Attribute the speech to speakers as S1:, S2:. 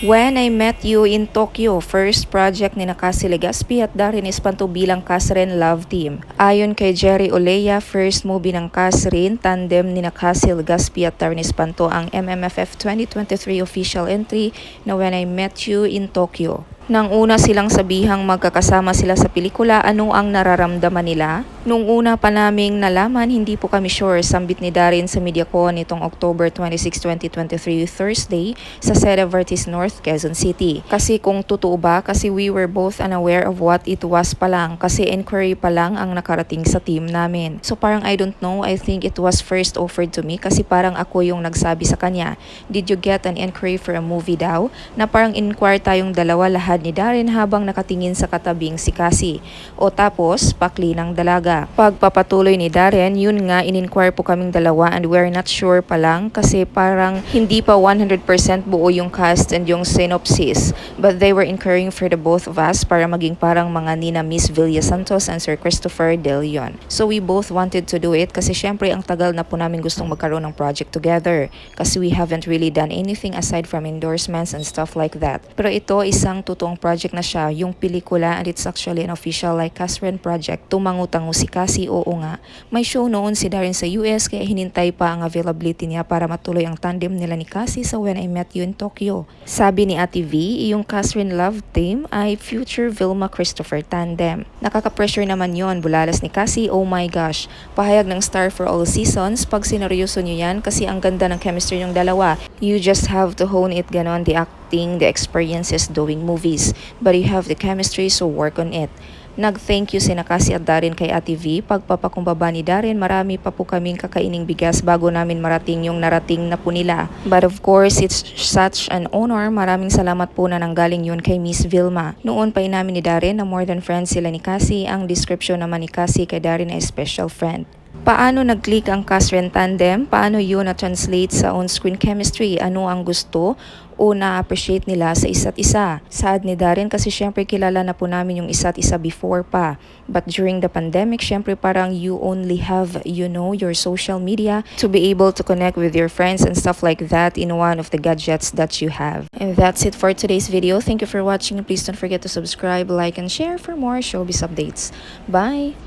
S1: When I Met You in Tokyo, first project ni Nakasi Legaspi at Darin Espanto bilang Kasrin Love Team. Ayon kay Jerry Olea, first movie ng Kasrin, tandem ni Nakasi Legaspi at Darin Espanto ang MMFF 2023 official entry na When I Met You in Tokyo. Nang una silang sabihang magkakasama sila sa pelikula, ano ang nararamdaman nila? Nung una pa naming nalaman, hindi po kami sure, sambit ni Darin sa MediaCon nitong October 26, 2023, Thursday, sa Seda Vertis North, Quezon City. Kasi kung totoo ba, kasi we were both unaware of what it was pa lang, kasi inquiry pa lang ang nakarating sa team namin. So parang I don't know, I think it was first offered to me, kasi parang ako yung nagsabi sa kanya, did you get an inquiry for a movie daw? Na parang inquire tayong dalawa lahat ni Darin habang nakatingin sa katabing si Cassie. O tapos, pakli ng dalaga. Pagpapatuloy ni Darren, yun nga in-inquire po kaming dalawa and we're not sure pa lang kasi parang hindi pa 100% buo yung cast and yung synopsis. But they were inquiring for the both of us para maging parang mga nina Miss Villa Santos and Sir Christopher De Leon. So we both wanted to do it kasi syempre ang tagal na po namin gustong magkaroon ng project together kasi we haven't really done anything aside from endorsements and stuff like that. Pero ito isang totoong project na siya, yung pelikula and it's actually an official like Casren project. Tumangutango si Cassie, oo nga. May show noon si Darren sa US kaya hinintay pa ang availability niya para matuloy ang tandem nila ni Cassie sa When I Met You in Tokyo. Sabi ni Ate V, yung Casren Love Team ay future Vilma Christopher tandem. Nakaka-pressure naman yon bulalas ni Cassie, oh my gosh. Pahayag ng Star for All Seasons, pag sineryoso niyo yan kasi ang ganda ng chemistry ng dalawa. You just have to hone it ganon, the acting, the experiences doing movies. But you have the chemistry so work on it. Nag-thank you si Nakasi at Darin kay Ate V. Pagpapakumbaba ni Darin, marami pa po kaming kakaining bigas bago namin marating yung narating na po nila. But of course, it's such an honor. Maraming salamat po na nanggaling yun kay Miss Vilma. Noon pa inamin ni Darin na more than friends sila ni Cassie. Ang description naman ni Cassie kay Darin ay special friend. Paano nag-click ang Casren tandem? Paano yun na-translate sa on-screen chemistry? Ano ang gusto o na-appreciate nila sa isa't isa? Sad ni Darren kasi syempre kilala na po namin yung isa't isa before pa. But during the pandemic, syempre parang you only have, you know, your social media to be able to connect with your friends and stuff like that in one of the gadgets that you have. And that's it for today's video. Thank you for watching. Please don't forget to subscribe, like, and share for more showbiz updates. Bye!